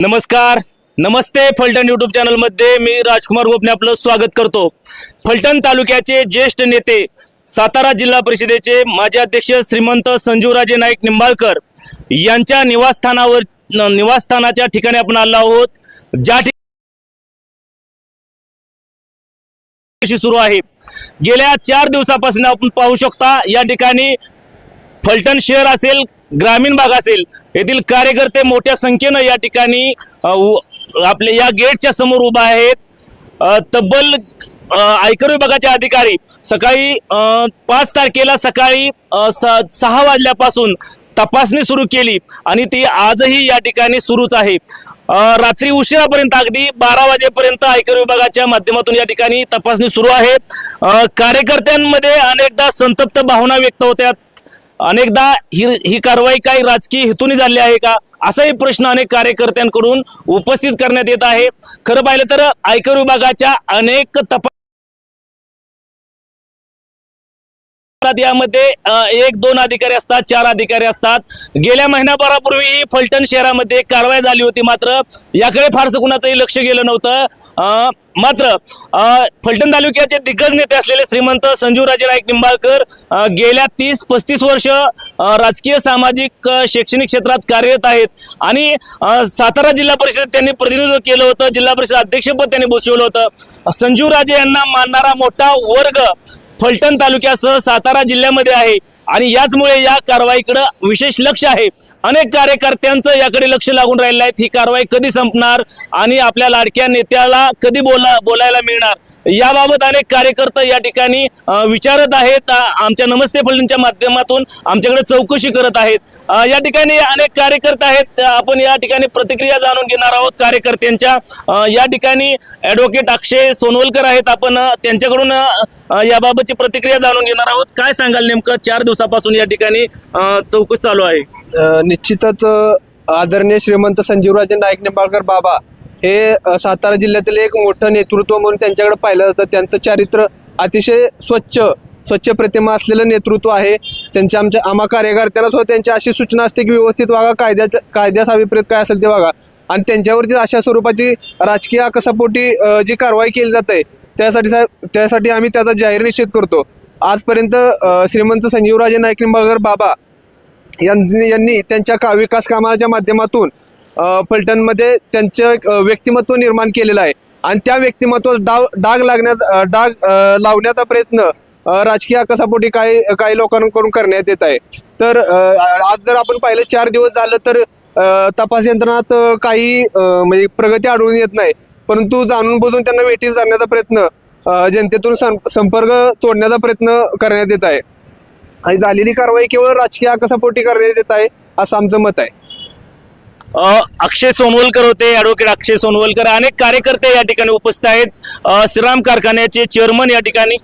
नमस्कार. नमस्ते फलटण यूट्यूब चॅनलमध्ये मी राजकुमार गोपने आपलं स्वागत करतो. फलटण तालुक्याचे ज्येष्ठ नेते सातारा जिल्हा परिषदेचे माजी अध्यक्ष श्रीमंत संजूराजे नाईक निंबाळकर यांच्या निवासस्थानावर निवासस्थानाच्या ठिकाणी आपण आलो आहोत. ज्या ठिकाणी सुरू आहे. गेल्या चार दिवसापासून आपण पाहू शकता या ठिकाणी फलटण शहर असेल ग्रामीण भाग असेल येथील कार्यकर्ते मोठ्या संख्येनं या ठिकाणी उ- आपले या गेटच्या समोर उभा आहेत. तब्बल आयकर विभागाचे अधिकारी सकाळी पाच तारखेला सकाळी स- सहा वाजल्यापासून तपासणी सुरू केली आणि ती आजही या ठिकाणी सुरूच आहे. रात्री उशिरापर्यंत अगदी बारा वाजेपर्यंत आयकर विभागाच्या माध्यमातून या ठिकाणी तपासणी सुरू आहे. कार्यकर्त्यांमध्ये अनेकदा संतप्त भावना व्यक्त होत्या अनेकदा ही ही कारवाई काही राजकीय हेतूने झाली आहे का? असाही प्रश्न अनेक कार्यकर्त्यांकडून उपस्थित करण्यात येत आहे. खरं पाहिलं तर आयकर विभागाच्या अनेक तपास यामध्ये एक दोन अधिकारी असतात चार अधिकारी असतात. गेल्या महिन्याभरापूर्वी फलटण शहरामध्ये एक कारवाई झाली होती मात्र याकडे फारसं कुणाचंही लक्ष गेलं नव्हतं. मात्र फलटण तालुक्याचे दिग्गज नेते असलेले श्रीमंत संजीवराजे नाईक निंबाळकर गेल्या तीस पस्तीस वर्ष राजकीय सामाजिक शैक्षणिक क्षेत्रात कार्यरत आहेत. आणि सातारा जिल्हा परिषद त्यांनी प्रतिनिधित्व केलं होतं जिल्हा परिषद अध्यक्षपद त्यांनी बसवलं होतं. संजीवराजे यांना मानणारा मोठा वर्ग फलटण तालुक्यासह सातारा जिल्ह्यामध्ये आहे. आणि याचमुळे या कारवाईकडे विशेष लक्ष आहे. अनेक कार्यकर्त्यांचं याकडे लक्ष लागून राहिलं आहे. ही कारवाई कधी संपणार आणि आपल्या लाडक्या नेत्याला कधी बोला बोलायला मिळणार? याबाबत अनेक कार्यकर्ते या ठिकाणी विचारत आहेत. आमच्या नमस्ते फलटणच्या माध्यमातून आमच्याकडे चौकशी करत आहेत. या ठिकाणी अनेक कार्यकर्ते आहेत. आपण या ठिकाणी प्रतिक्रिया जाणून घेणार आहोत. कार्यकर्त्यांच्या या ठिकाणी ॲडव्होकेट अक्षय सोनवलकर आहेत. आपण त्यांच्याकडून याबाबतची प्रतिक्रिया जाणून घेणार आहोत. काय सांगाल नेमकं? चार दिवसापासून या ठिकाणी चौकशी चालू आहे. निश्चितच आदरणीय श्रीमंत संजीवराजे नाईक निंबाळकर बाबा हे सातारा जिल्ह्यातील एक मोठं नेतृत्व म्हणून त्यांच्याकडे पाहिलं जातं. त्यांचं चारित्र अतिशय स्वच्छ स्वच्छ प्रतिमा असलेलं नेतृत्व आहे. त्यांच्या आमच्या आम्हा कार्यकर्त्यांना सुद्धा त्यांची अशी सूचना असते की व्यवस्थित वागा कायद्याच्या कायद्याचा अभिप्रेत काय असेल ते वागा आणि त्यांच्यावरती अशा स्वरूपाची राजकीय आकसापोटी जी कारवाई केली जाते त्यासाठी साहेब त्यासाठी आम्ही त्याचा जाहीर निषेध करतो. आजपर्यंत श्रीमंत संजीवराजे नाईक निंबाळकर बाबा यांनी यांनी त्यांच्या का विकास कामाच्या माध्यमातून फलटणमध्ये त्यांचं व्यक्तिमत्व निर्माण केलेलं आहे. आणि त्या व्यक्तिमत्वास डाव डाग लागण्या डाग लावण्याचा प्रयत्न राजकीय कसापोटी काही काही लोकांकडून करण्यात येत आहे. तर आज जर आपण पाहिलं चार दिवस झालं तर तपास यंत्रणात काही म्हणजे प्रगती आढळून येत नाही. परंतु जाणून बुजून त्यांना वेटीस जाण्याचा प्रयत्न जनतेतून संपर्क तोडण्याचा प्रयत्न करण्यात येत आहे. आणि झालेली कारवाई केवळ राजकीय आकसापोटी करण्यात येत आहे असं आमचं मत आहे. अक्षय सोनवलकर होते ॲडव्होकेट अक्षय सोनवलकर. अनेक कार्यकर्ते या ठिकाणी उपस्थित आहेत. श्रीराम कारखान्याचे चेअरमन या ठिकाणी.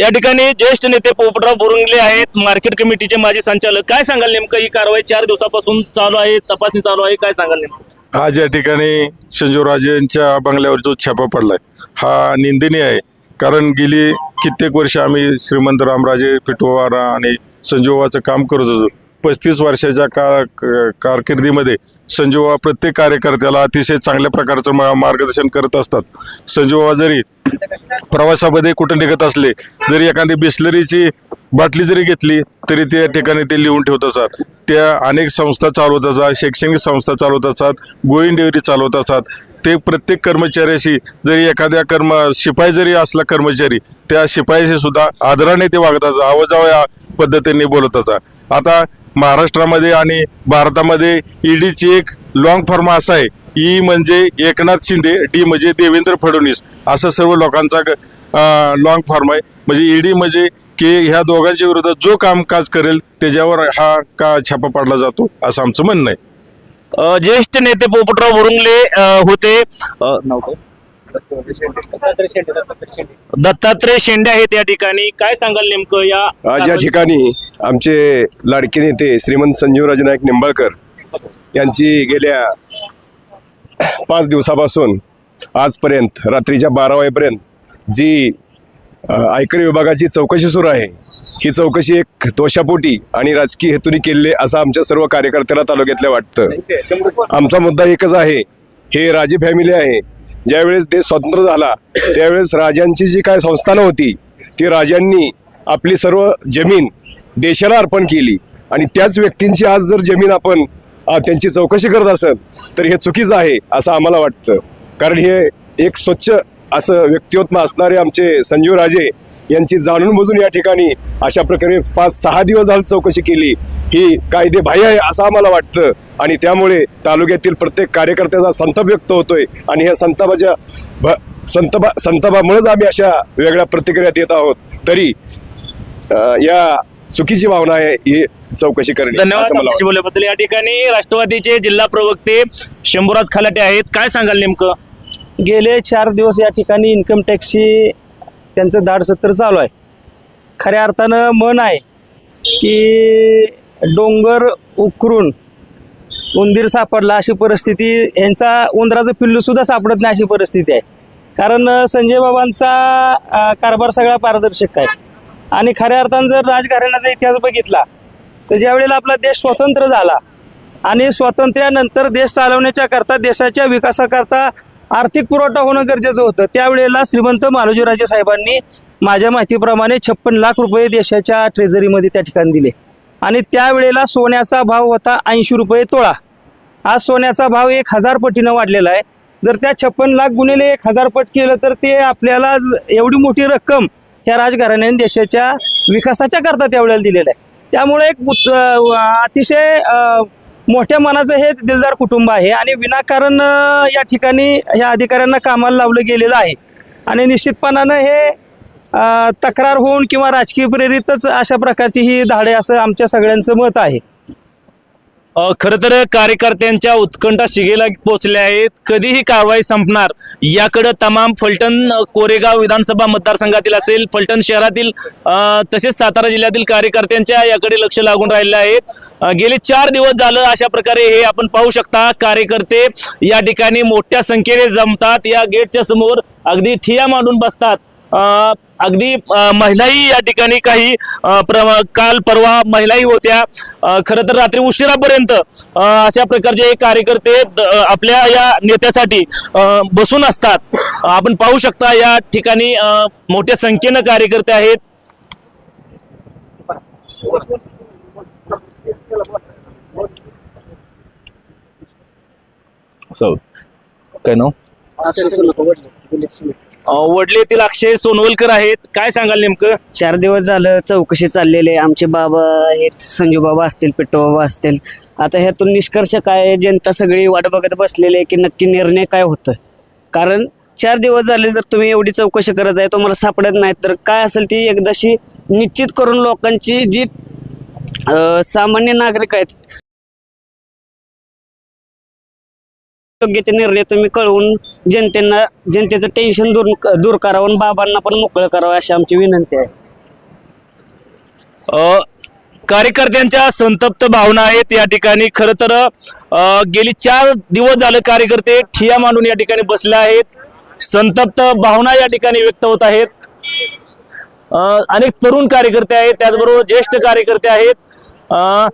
या ठिकाणी ज्येष्ठ नेते पोपटराव बोरुंगले आहेत. मार्केट कमिटीचे माजी संचालक. काय सांगाल नेमकं? ही कारवाई चार दिवसापासून चालू आहे तपासणी चालू आहे. काय सांगाल नेमकं? आज या ठिकाणी संजीवराजेंच्या बंगल्यावर जो छापा पडलाय हा निंदनीय आहे. कारण गेली कित्येक वर्ष आम्ही श्रीमंत रामराजे पिठोवारा आणि संजीवाचं काम करत होतो. पस्तीस वर्षाच्या का क- कारकिर्दीमध्ये संजीवा प्रत्येक कार्यकर्त्याला अतिशय चांगल्या प्रकारचं मा- मार्गदर्शन करत असतात. संजीवा जरी प्रवासामध्ये कुठं निघत असले जरी एखादी बिस्लरीची बाटली जरी घेतली तरी त्या ठिकाणी ते लिहून ठेवत असतात. त्या अनेक संस्था चालवत असतात शैक्षणिक संस्था चालवत असतात गोईन डेअरी चालवत असतात. ते प्रत्येक कर्मचाऱ्याशी जरी एखाद्या कर्म शिपाई जरी असला कर्मचारी त्या शिपायाशी सुद्धा आदराने ते वागत असतात आवाजाव्या पद्धतीने बोलत असतात. आता महाराष्ट्रामध्ये आणि भारतामध्ये ईडीची एक लॉंग फॉर्म असा आहे. ई म्हणजे एकनाथ शिंदे डी म्हणजे देवेंद्र फडणवीस. असं सर्व लोकांचा लॉंग फॉर्म आहे. म्हणजे ईडी म्हणजे की ह्या दोघांच्या विरोधात जो कामकाज करेल त्याच्यावर हा का छापा पाडला जातो असं आमचं म्हणणं आहे. ज्येष्ठ नेते पोपटराव बोरुंगले अ, होते? दत्तात्रय शेंडे आहेत या ठिकाणी. काय सांगाल नेमकं या आज या ठिकाणी आमचे लाडके नेते श्रीमंत संजीवराजे नाईक निंबाळकर यांची गेल्या पाच दिवसापासून आजपर्यंत रात्रीच्या बारा वाजेपर्यंत जी आयकर विभागाची चौकशी सुरू आहे. ही चौकशी एक दोषापोटी आणि राजकीय हेतूने केलेली असं आमच्या सर्व कार्यकर्त्यांना तालुक्यातल्या वाटतं. आमचा मुद्दा एकच आहे. हे राजे फॅमिली आहे. ज्यावेळेस देश स्वतंत्र झाला त्यावेळेस राजांची जी काय संस्थानं होती ती राजांनी आपली सर्व जमीन देशाला अर्पण केली. आणि त्याच व्यक्तींची आज जर जमीन आपण त्यांची चौकशी करत असत तर हे चुकीचं आहे असं आम्हाला वाटतं. कारण हे एक स्वच्छ असं व्यक्तिमत्व असणारे आमचे संजीव राजे यांची जाणून बुजून या ठिकाणी अशा प्रकारे पाच सहा दिवस झालं चौकशी केली. ही कायदे बाह्य आहे असं आम्हाला वाटतं आणि त्यामुळे तालुक्यातील प्रत्येक कार्यकर्त्याचा संताप व्यक्त होतोय आणि ह्या संतापाच्या भ- संतापा संतापामुळेच आम्ही अशा वेगळ्या प्रतिक्रिया देत आहोत. तरी या चुकीची भावना आहे ही चौकशी करणे. धन्यवाद बोलल्याबद्दल. या ठिकाणी राष्ट्रवादीचे जिल्हा प्रवक्ते शंभूराज खलाटे आहेत. काय सांगाल नेमकं? गेले चार दिवस या ठिकाणी इन्कम टॅक्सची त्यांचं धाड सत्र चालू आहे. खऱ्या अर्थानं मन आहे की डोंगर उकरून उंदीर सापडला अशी परिस्थिती यांचा उंदराचं पिल्लूसुद्धा सापडत नाही अशी परिस्थिती आहे. कारण संजय बाबांचा कारभार सगळा पारदर्शक आहे. आणि खऱ्या अर्थानं जर राजघराण्याचा इतिहास बघितला तर ज्यावेळेला आपला देश स्वतंत्र झाला आणि स्वातंत्र्यानंतर देश चालवण्याच्या करता देशाच्या विकासाकरता आर्थिक पुरवठा होणं गरजेचं होतं. त्यावेळेला श्रीमंत मालोजीराजे साहेबांनी माझ्या माहितीप्रमाणे छप्पन लाख रुपये देशाच्या ट्रेझरीमध्ये त्या ठिकाणी दिले. आणि त्यावेळेला सोन्याचा भाव होता ऐंशी रुपये तोळा. आज सोन्याचा भाव एक हजार पटीनं वाढलेला आहे. जर त्या छप्पन लाख गुणिले एक हजार पट केलं तर ते आपल्याला एवढी मोठी रक्कम ह्या राजघराण्याने देशाच्या विकासाच्या करता त्यावेळेला दिलेलं आहे. त्यामुळे एक अतिशय मोठ्या मनाचं हे दिलदार कुटुंब आहे आणि विनाकारण या ठिकाणी ह्या अधिकाऱ्यांना कामाला लावलं गेलेलं आहे. आणि निश्चितपणानं हे तक्रार होऊन किंवा राजकीय प्रेरितच अशा प्रकारची ही धाडे असं आमच्या सगळ्यांचं मत आहे. खरं तर कार्यकर्त्यांच्या उत्कंठा शिगेला पोहोचल्या आहेत. कधी ही कारवाई संपणार याकडे तमाम फलटण कोरेगाव विधानसभा मतदारसंघातील असेल फलटण शहरातील तसेच सातारा जिल्ह्यातील कार्यकर्त्यांच्या याकडे लक्ष लागून राहिले आहेत. गेले चार दिवस झालं अशा प्रकारे हे आपण पाहू शकता कार्यकर्ते या ठिकाणी मोठ्या संख्येने जमतात या गेटच्या समोर अगदी ठिया मांडून बसतात. अगदी महिलाही या ठिकाणी काही प्र- काल परवा महिलाही होत्या. खरं तर रात्री उशिरापर्यंत अशा प्रकारचे कार्यकर्ते आपल्या या नेत्यासाठी बसून असतात. आपण पाहू शकता या ठिकाणी मोठ्या संख्येनं कार्यकर्ते आहेत. काय नाव? अ, वडले येथील अक्षय सोनवलकर आहेत. काय सांगाल नेमकं? चार दिवस झालं चौकशी चाललेली आहे. आमचे बाबा आहेत संजू बाबा असतील पिट्टू बाबा असतील. आता ह्यातून निष्कर्ष काय आहे? जनता सगळी वाट बघत बसलेली आहे की नक्की निर्णय काय होतं कारण चार दिवस झाले जर तुम्ही एवढी चौकशी करत आहे तुम्हाला सापडत नाही तर काय असेल ती एकदाशी निश्चित करून लोकांची जी सामान्य नागरिक आहेत योग्य ते निर्णय तुम्ही कळवून जनतेना जनतेचं टेन्शन दूर दूर करावं आणि बाबांना पण मोकळं करावं अशी आमची विनंती आहे. अ, कार्यकर्त्यांच्या संतप्त भावना आहेत या ठिकाणी. खरं तर अ, गेली चार दिवस झालं कार्यकर्ते ठिया मांडून या ठिकाणी बसले आहेत. संतप्त भावना या ठिकाणी व्यक्त होत आहेत. अ, अनेक तरुण कार्यकर्ते आहेत. त्याचबरोबर ज्येष्ठ कार्यकर्ते आहेत. अ,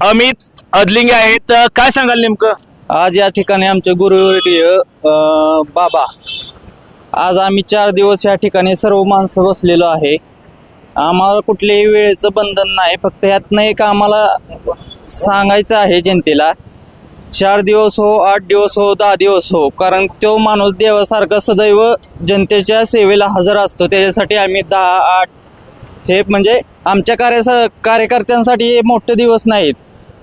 अमित अदलिंगे आहेत. अ, काय सांगाल नेमकं? आज या ठिकाणी आमचे गुरुवर्य अ, बाबा. आज आम्ही चार दिवस या ठिकाणी सर्व माणसं बसलेलो आहे. आम्हाला कुठल्याही वेळेचं बंधन नाही फक्त यातनं एक आम्हाला सांगायचं आहे जनतेला. चार दिवस हो आठ दिवस हो दहा दिवस हो. कारण तो माणूस देवासारखा सदैव जनतेच्या सेवेला हजर असतो. त्याच्यासाठी आम्ही दहा आठ हे म्हणजे आमच्या कार्या कार्यकर्त्यांसाठी हे मोठे दिवस नाहीत.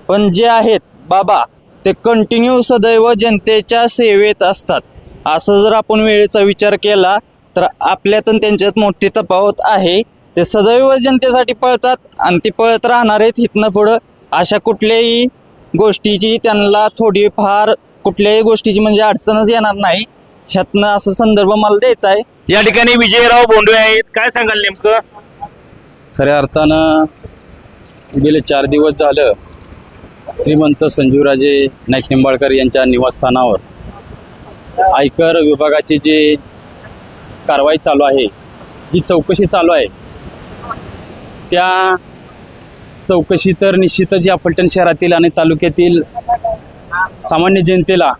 पण जे आहेत बाबा ते कंटिन्यू सदैव जनतेच्या सेवेत असतात. असं जर आपण वेळेचा विचार केला तर आपल्यात आणि त्यांच्यात मोठी तफावत आहे. ते सदैव जनतेसाठी पळतात आणि ती पळत राहणार आहेत इथनं पुढं. अशा कुठल्याही गोष्टीची त्यांना थोडीफार कुठल्याही गोष्टीची म्हणजे अडचणच येणार नाही. ह्यातनं असं संदर्भ मला द्यायचा आहे. या ठिकाणी विजयराव बोंडवे आहेत. काय सांगाल नेमकं? खऱ्या अर्थानं गेले चार दिवस झालं श्रीमंत संजीवराजे नाईक निंबाळकर यांच्या निवासस्थानावर आयकर विभागाची जी कारवाई चालू आहे जी चौकशी चालू आहे त्या चौकशी तर निश्चितच या फलटण शहरातील आणि तालुक्यातील सामान्य जनतेला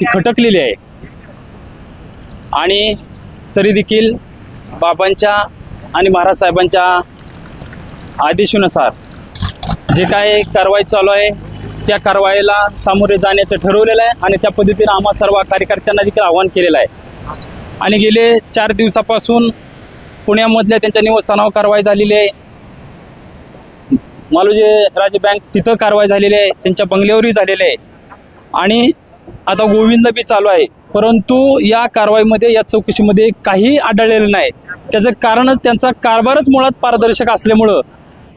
ती खटकलेली आहे. आणि तरी देखील बाबांच्या आणि महाराज साहेबांच्या आदेशानुसार जे काय कारवाई चालू आहे त्या कारवाईला सामोरे जाण्याचं ठरवलेलं आहे आणि त्या पद्धतीनं आम्हा सर्व कार्यकर्त्यांना देखील आवाहन केलेलं आहे. आणि गेले चार दिवसापासून पुण्यामधल्या त्यांच्या निवासस्थानावर कारवाई झालेली आहे. मालोजे राजे बँक तिथं कारवाई झालेली आहे त्यांच्या बंगल्यावरही झालेली आहे. आणि आता गोविंद बी चालू आहे. परंतु या कारवाईमध्ये या चौकशीमध्ये काही आढळलेलं नाही. त्याचं कारण त्यांचा कारभारच मुळात पारदर्शक असल्यामुळं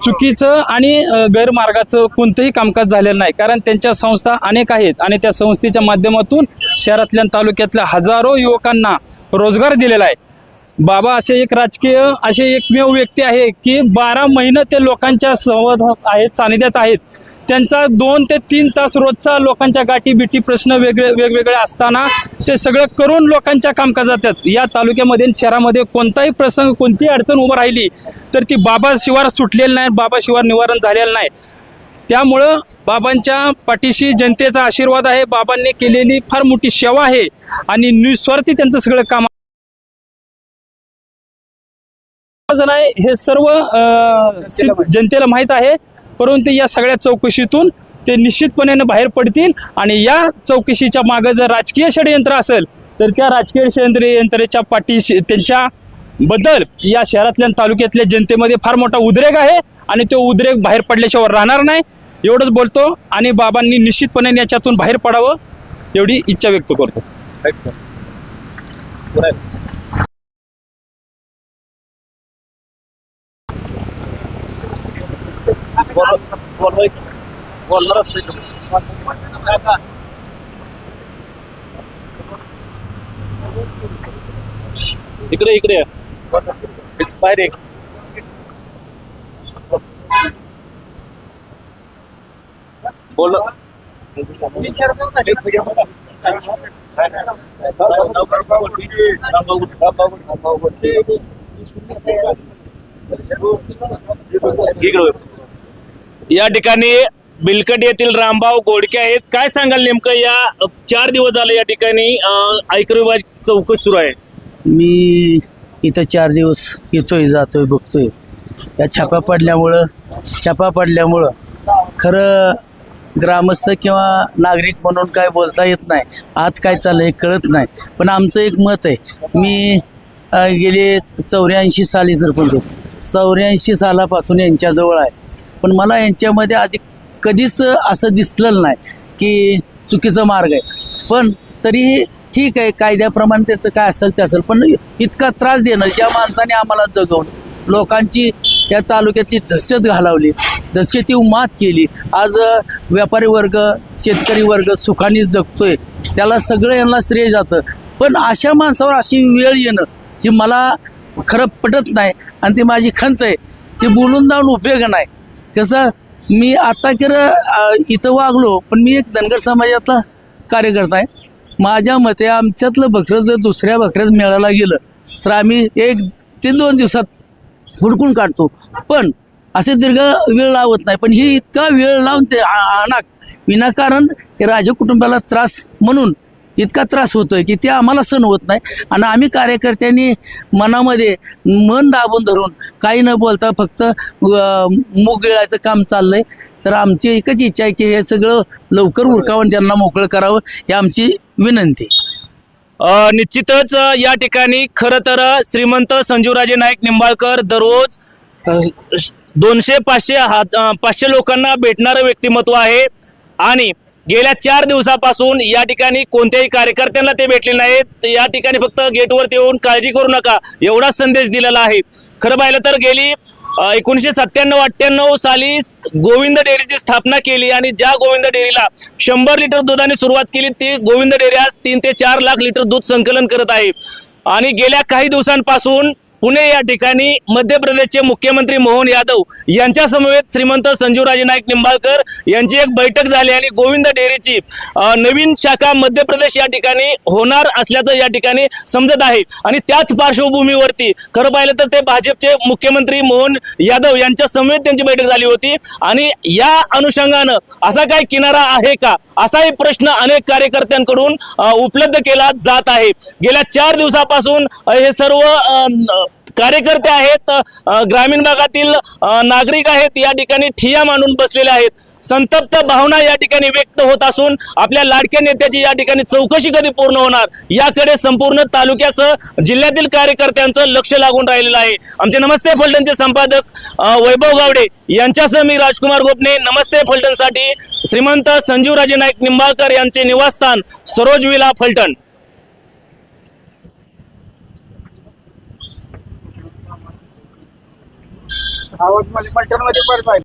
चुकीचं आणि गैरमार्गाचं कोणतंही कामकाज झालेलं नाही. कारण त्यांच्या संस्था अनेक आहेत आणि त्या संस्थेच्या माध्यमातून शहरातल्या तालुक्यातल्या हजारो युवकांना रोजगार दिलेला आहे. बाबा असे एक राजकीय असे एकमेव व्यक्ती आहे की बारा महिने ते लोकांच्या संवाद आहेत सानिध्यात आहेत. त्यांचा दोन ते तीन तास रोजचा लोकांच्या गाठी बिटी प्रश्न वेगळे वेगवेगळे असताना ते सगळं करून लोकांच्या कामकाजात या तालुक्यामध्ये शहरामध्ये कोणताही प्रसंग कोणतीही अडचण उभं राहिली तर ती बाबा शिवार सुटलेलं नाही बाबा शिवार निवारण झालेलं नाही. त्यामुळं बाबांच्या पाठीशी जनतेचा आशीर्वाद आहे. बाबांनी केलेली फार मोठी सेवा आहे आणि निस्वार्थी त्यांचं सगळं काम जण आहे हे सर्व जनतेला माहीत आहे. परंतु या सगळ्या चौकशीतून ते निश्चितपणे बाहेर पडतील आणि या चौकशीच्या मागे जर राजकीय षडयंत्र असेल तर त्या राजकीय षडयंत्र यंत्रेच्या पाठीशी त्यांच्या बद्दल या शहरातल्या तालुक्यातल्या जनतेमध्ये फार मोठा उद्रेक आहे आणि तो उद्रेक बाहेर पडल्याशिवाय राहणार नाही. एवढंच बोलतो आणि बाबांनी निश्चितपणे याच्यातून बाहेर पडावं एवढी इच्छा व्यक्त करतो. इकडे इकडे. बाहेर एक बोल इकडं. या ठिकाणी बिलकट येथील रामभाऊ गोडके आहेत. काय सांगाल नेमकं? या चार दिवस झाले या ठिकाणी आयकर विभाग चौकशी सुरू आहे. मी इथं चार दिवस येतोय जातोय बघतोय. या छापा पडल्यामुळं छापा पडल्यामुळं खरं ग्रामस्थ किंवा नागरिक म्हणून काय बोलता येत नाही. आत काय चाललंय कळत नाही. पण आमचं एक मत आहे. मी गेले चौऱ्याऐंशी साली सरपंच चौऱ्याऐंशी सालापासून यांच्याजवळ आहे. पण मला यांच्यामध्ये आधी कधीच असं दिसलेलं नाही की चुकीचा मार्ग आहे. पण तरीही ठीक आहे कायद्याप्रमाणे त्याचं काय असेल ते असेल पण इतका त्रास देणं ज्या माणसाने आम्हाला जगवून लोकांची या तालुक्यातली दहशत घालवली दहशती मात केली आज व्यापारी वर्ग शेतकरी वर्ग सुखाने जगतोय त्याला सगळं यांना श्रेय जातं. पण अशा माणसावर अशी वेळ येणं ही मला खरं पटत नाही आणि ती माझी खंच आहे. ती बोलून जाऊन उपयोग नाही. कसं मी आत्ता तर इथं वागलो पण मी एक धनगर समाजातला कार्यकर्ता आहे. माझ्या मते आमच्यातलं बकरं जर दुसऱ्या बकऱ्यात मिळायला गेलं तर आम्ही एक ते दोन दिवसात हुडकून काढतो. पण असे दीर्घ वेळ लावत नाही पण ही इतका वेळ लावून ते आ- अनाक विनाकारण हे राज कुटुंबाला त्रास म्हणून इतका त्रास होतोय की ते आम्हाला सण होत नाही. आणि आम्ही कार्यकर्त्यांनी मनामध्ये मन दाबून धरून काही न बोलता फक्त अं, मूग गिळायचं काम चाललंय. तर आमची एकच इच्छा आहे की हे सगळं लवकर उरकावून त्यांना मोकळं करावं ही आमची विनंती निश्चितच या ठिकाणी खरं तर श्रीमंत संजीवराजे नाईक निंबाळकर दररोज दोनशे पाचशे पाचशे लोकांना भेटणारं व्यक्तिमत्व आहे. आणि गेल्या चार दिवसापासून या ठिकाणी कोणत्याही कार्यकर्त्यांना ते भेटले नाहीत. या ठिकाणी फक्त गेटवरती येऊन काळजी करू नका एवढाच संदेश दिलेला आहे. खरं पाहिलं तर गेली एकोणीसशे सत्त्याण्णव अठ्ठ्याण्णव साली गोविंद डेअरीची स्थापना केली आणि ज्या गोविंद डेअरीला शंभर लिटर दुधाने सुरुवात केली ती गोविंद डेअरी आज तीन ते चार लाख लिटर दूध संकलन करत आहे. आणि गेल्या काही दिवसांपासून पुणे या ठिकाणी मध्य प्रदेशचे मुख्यमंत्री मोहन यादव यांच्या समवेत श्रीमंत संजीवराजे नाईक निंबाळकर यांची एक बैठक झाली आणि गोविंद डेअरीची नवीन शाखा मध्य प्रदेश या ठिकाणी होणार असल्याचं या ठिकाणी समजत आहे. आणि त्याच पार्श्वभूमीवरती खरं पाहिलं तर ते भाजपचे मुख्यमंत्री मोहन यादव यांच्या समवेत त्यांची बैठक झाली होती. आणि या अनुषंगानं असा काय किनारा आहे का? असाही प्रश्न अनेक कार्यकर्त्यांकडून उपलब्ध केला जात आहे. गेल्या चार दिवसापासून हे सर्व कार्यकर्ते आहेत ग्रामीण भागातील नागरिक आहेत या ठिकाणी ठिया मांडून बसलेले आहेत. संतप्त भावना या ठिकाणी व्यक्त होत असून आपल्या लाडक्या नेत्याची या ठिकाणी चौकशी कधी पूर्ण होणार याकडे संपूर्ण तालुक्यासह जिल्ह्यातील कार्यकर्त्यांचं लक्ष लागून राहिलेलं आहे. आमचे नमस्ते फलटणचे संपादक वैभव गावडे. यांच्यासह मी राजकुमार गोपने. नमस्ते फलटणसाठी. श्रीमंत संजीवराजे नाईक निंबाळकर यांचे निवासस्थान सरोज विला फलटण. आवाजमध्ये मटनमध्ये पडत